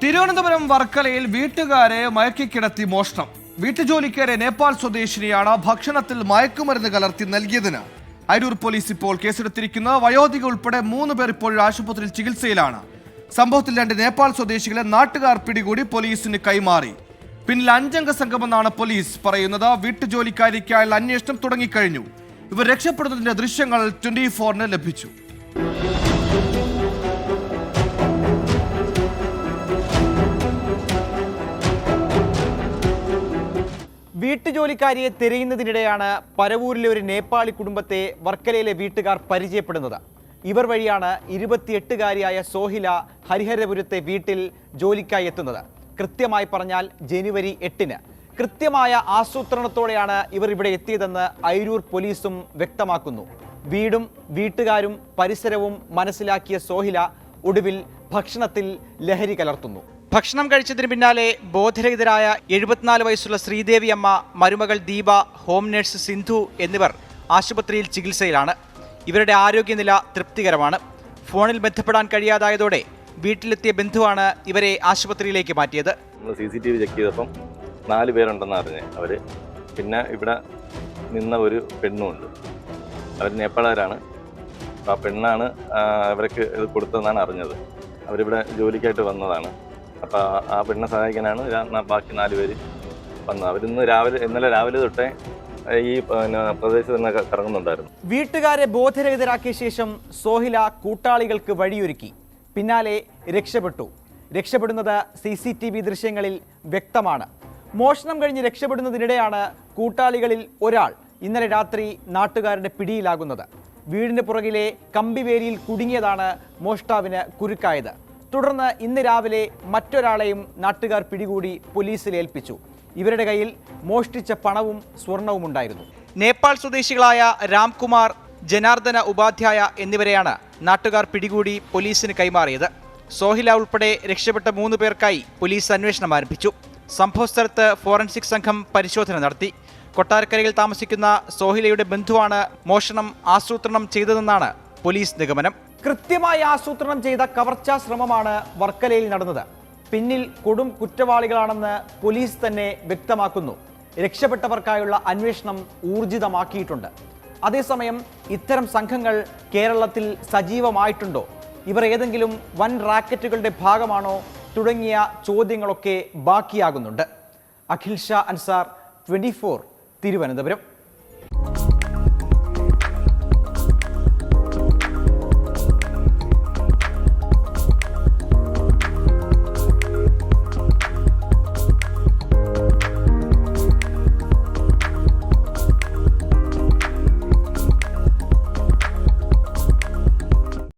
തിരുവനന്തപുരം വർക്കലയിൽ വീട്ടുകാരെ മയക്കിക്കിടത്തി മോഷണം. വീട്ടുജോലിക്കാരെ നേപ്പാൾ സ്വദേശിനിയാണ് ഭക്ഷണത്തിൽ മയക്കുമരുന്ന് കലർത്തി നൽകിയതിന്. അരൂർ പോലീസ് ഇപ്പോൾ കേസെടുത്തിരിക്കുന്ന വയോധിക ഉൾപ്പെടെ മൂന്ന് പേർ ഇപ്പോൾ ആശുപത്രിയിൽ ചികിത്സയിലാണ്. സംഭവത്തിൽ രണ്ട് നേപ്പാൾ സ്വദേശികളെ നാട്ടുകാർ പിടികൂടി പോലീസിന് കൈമാറി. പിന്നിൽ അഞ്ചംഗ സംഘമെന്നാണ് പോലീസ് പറയുന്നത്. വീട്ടുജോലിക്കാരിക്കായുള്ള അന്വേഷണം തുടങ്ങിക്കഴിഞ്ഞു. ഇവർ രക്ഷപ്പെടുന്നതിന്റെ ദൃശ്യങ്ങൾ ട്വന്റി ഫോറിന് ലഭിച്ചു. വീട്ടുജോലിക്കാരിയെ തിരയുന്നതിനിടെയാണ് പരവൂരിലെ ഒരു നേപ്പാളി കുടുംബത്തെ വർക്കലയിലെ വീട്ടുകാർ പരിചയപ്പെടുന്നത്. ഇവർ വഴിയാണ് ഇരുപത്തിയെട്ടുകാരിയായ സോഹില ഹരിഹരപുരത്തെ വീട്ടിൽ ജോലിക്കായി എത്തുന്നത്. കൃത്യമായി പറഞ്ഞാൽ ജനുവരി എട്ടിന്. കൃത്യമായ ആസൂത്രണത്തോടെയാണ് ഇവർ ഇവിടെ എത്തിയതെന്ന് അയിരൂർ പോലീസും വ്യക്തമാക്കുന്നു. വീടും വീട്ടുകാരും പരിസരവും മനസ്സിലാക്കിയ സോഹില ഒടുവിൽ ഭക്ഷണത്തിൽ ലഹരി കലർത്തുന്നു. ഭക്ഷണം കഴിച്ചതിന് പിന്നാലെ ബോധരഹിതരായ എഴുപത്തിനാല് വയസ്സുള്ള ശ്രീദേവി അമ്മ മരുമകൾ ദീപ ഹോം നഴ്സ് സിന്ധു എന്നിവർ ആശുപത്രിയിൽ ചികിത്സയിലാണ്. ഇവരുടെ ആരോഗ്യനില തൃപ്തികരമാണ്. ഫോണിൽ ബന്ധപ്പെടാൻ കഴിയാതായതോടെ വീട്ടിലെത്തിയ ബന്ധുവാണ് ഇവരെ ആശുപത്രിയിലേക്ക് മാറ്റിയത്. നമ്മൾ C C T V check ചെയ്തപ്പം നാല് പേരുണ്ടെന്ന് അറിഞ്ഞ് അവർ പിന്നെ ഇവിടെ നിന്ന ഒരു പെണ്ണുമുണ്ട്. അവർ നേപ്പാളുകാരാണ് ആ പെണ്ണാണ് അവർക്ക് ഇത് കൊടുത്തതെന്നാണ് അറിഞ്ഞത്. അവരിവിടെ ജോലിക്കായിട്ട് വന്നതാണ്. അപ്പോൾ ആ- പെണ്ണിനെ സഹായിക്കാനാണ് ബാക്കി നാല് പേര് വന്നത്. അവരിന്ന് രാവിലെ ഇന്നലെ രാവിലെ തൊട്ടേ ഈ പ്രദേശത്ത് തന്നെ കറങ്ങുന്നുണ്ടായിരുന്നു. വീട്ടുകാരെ ബോധരഹിതരാക്കിയ ശേഷം സോഹില കൂട്ടാളികൾക്ക് വഴിയൊരുക്കി. പിന്നാലെ രക്ഷപ്പെട്ടു. രക്ഷപ്പെടുന്നത് സി സി ടി വി ദൃശ്യങ്ങളിൽ വ്യക്തമാണ്. മോഷണം കഴിഞ്ഞ് രക്ഷപ്പെടുന്നതിനിടെയാണ് കൂട്ടാളികളിൽ ഒരാൾ ഇന്നലെ രാത്രി നാട്ടുകാരുടെ പിടിയിലാകുന്നത്. വീടിന് പുറകിലെ കമ്പിവേലിയിൽ കുടുങ്ങിയതാണ് മോഷ്ടാവിന് കുരുക്കായത്. തുടർന്ന് ഇന്ന് രാവിലെ മറ്റൊരാളെയും നാട്ടുകാർ പിടികൂടി പോലീസിൽ ഏൽപ്പിച്ചു. ഇവരുടെ കയ്യിൽ മോഷ്ടിച്ച പണവും സ്വർണവും ഉണ്ടായിരുന്നു. നേപ്പാൾ സ്വദേശികളായ രാംകുമാർ ജനാർദ്ദന ഉപാധ്യായ എന്നിവരെയാണ് നാട്ടുകാർ പിടികൂടി പോലീസിന് കൈമാറിയത്. സോഹില ഉൾപ്പെടെ രക്ഷപ്പെട്ട മൂന്ന് പേർക്കായി പോലീസ് അന്വേഷണം ആരംഭിച്ചു. സംഭവസ്ഥലത്ത് ഫോറൻസിക് സംഘം പരിശോധന നടത്തി. കൊട്ടാരക്കരയിൽ താമസിക്കുന്ന സോഹിലയുടെ ബന്ധുവാണ് മോഷണം ആസൂത്രണം ചെയ്തതെന്നാണ് പോലീസ് നിഗമനം. കൃത്യമായി ആസൂത്രണം ചെയ്ത കവർച്ചാ ശ്രമമാണ് വർക്കലയിൽ നടന്നത്. പിന്നിൽ കൊടും കുറ്റവാളികളാണെന്ന് പോലീസ് തന്നെ വ്യക്തമാക്കുന്നു. രക്ഷപ്പെട്ടവർക്കായുള്ള അന്വേഷണം ഊർജിതമാക്കിയിട്ടുണ്ട്. അതേസമയം ഇത്തരം സംഘങ്ങൾ കേരളത്തിൽ സജീവമായിട്ടുണ്ടോ? ഇവർ ഏതെങ്കിലും വൻ റാക്കറ്റുകളുടെ ഭാഗമാണോ? തുടങ്ങിയ ചോദ്യങ്ങളൊക്കെ ബാക്കിയാകുന്നുണ്ട്. അഖിൽ ഷാ അൻസാർ ട്വന്റി തിരുവനന്തപുരം.